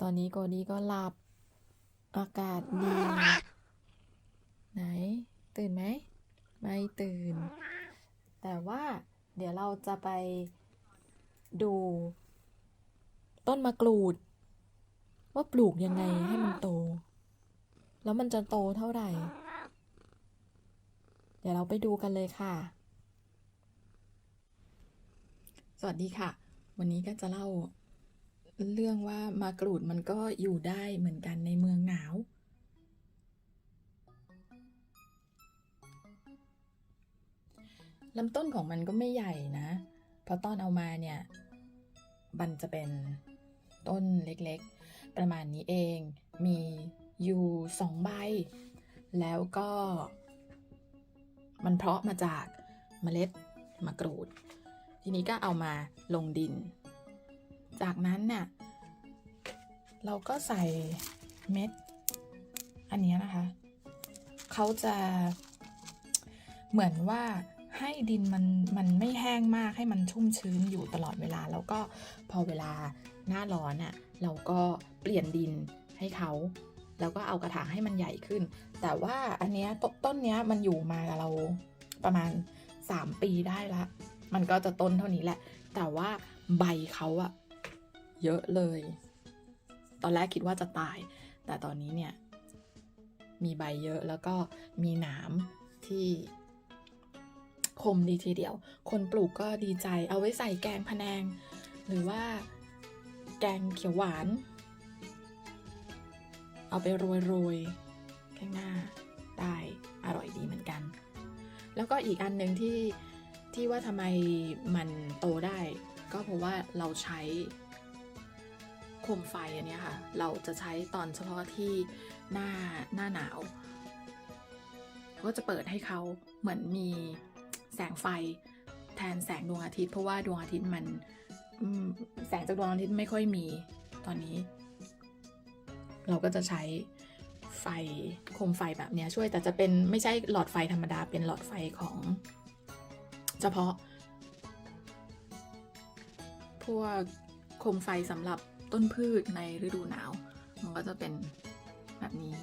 ตอนนี้โกดี้ก็หลับ อากาศดี ไหน ตื่นไหม ไม่ตื่น แต่ว่าเดี๋ยวเราจะไปดู ต้นมะกรูด ว่าปลูกยังไงให้มันโต แล้วมันจะโตเท่าไหร่ เดี๋ยวเราไปดูกันเลยค่ะ สวัสดีค่ะ วันนี้ก็จะเล่า เรื่องว่ามากรูดมันก็อยู่ได้เหมือนกันในเมืองหนาว ลำต้นของมันก็ไม่ใหญ่นะ เพราะตอนเอามาเนี่ยมันจะเป็นต้นเล็กๆ ประมาณนี้เอง มีอยู่สองใบ แล้วก็ มันเพาะมาจากเมล็ดมะกรูด ทีนี้ก็เอามาลงดิน จากนั้นเนี่ยเราก็ใส่เม็ด อันนี้นะคะ เขาจะเหมือนว่าให้ดินมันมันไม่แห้งมากให้มันชุ่มชื้นอยู่ตลอดเวลา แล้วก็พอเวลาหน้าร้อนอะ่ะเราก็เปลี่ยนดินให้เขาแล้วก็เอากระถางให้มันใหญ่ขึ้น แต่ว่าอันเนี้ยตต้นเนี้ยมันอยู่มาเราประมาณ 3 ปีได้ละ มันก็จะต้นเท่านี้แหละ แต่ว่าใบเขาอะ เยอะเลย ตอนแรกคิดว่าจะตาย แต่ตอนนี้เนี่ย มีใบเยอะแล้วก็มีหนามที่คมดีทีเดียว คนปลูกก็ดีใจเอาไว้ใส่แกงพะแนง หรือว่าแกงเขียวหวาน เอาไปโรยโรยข้างหน้าได้อร่อยดีเหมือนกัน แล้วก็อีกอันหนึ่งที่ที่ว่าทำไมมันโตได้ ก็เพราะว่าเราใช้ คมไฟอันนี้ค่ะ เราจะใช้ตอนเฉพาะที่หน้าหน้าหนาว ก็จะเปิดให้เขาเหมือนมีแสงไฟแทนแสงดวงอาทิตย์ เพราะว่าดวงอาทิตย์มันมแสงจากดวงอาทิตย์ไม่ค่อยมีตอนนี้ เราก็จะใช้ไฟโคมไฟแบบนี้ช่วยแต่จะเป็นไม่ใช่หลอดไฟธรรมดาเป็นหลอดไฟของ เฉพาะ พวกโคมไฟสำหรับ ต้นพืชในฤดูหนาว มันก็จะเป็นแบบนี้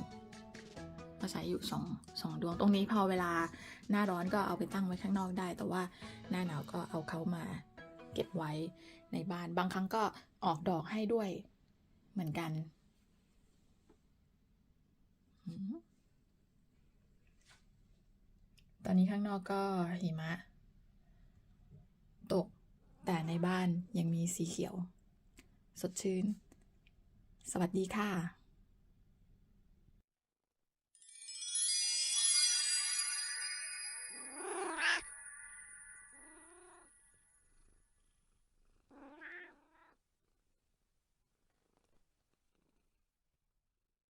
ก็ใช้อยู่สองสองดวงตรงนี้พอเวลาหน้าร้อนก็เอาไปตั้งไว้ข้างนอกได้ แต่ว่าหน้าหนาวก็เอาเขามาเก็บไว้ในบ้านบางครั้งก็ออกดอกให้ด้วยเหมือนกันตอนนี้ข้างนอกก็หิมะ ตกแต่ในบ้านยังมีสีเขียว สดชื่น สวัสดีค่ะ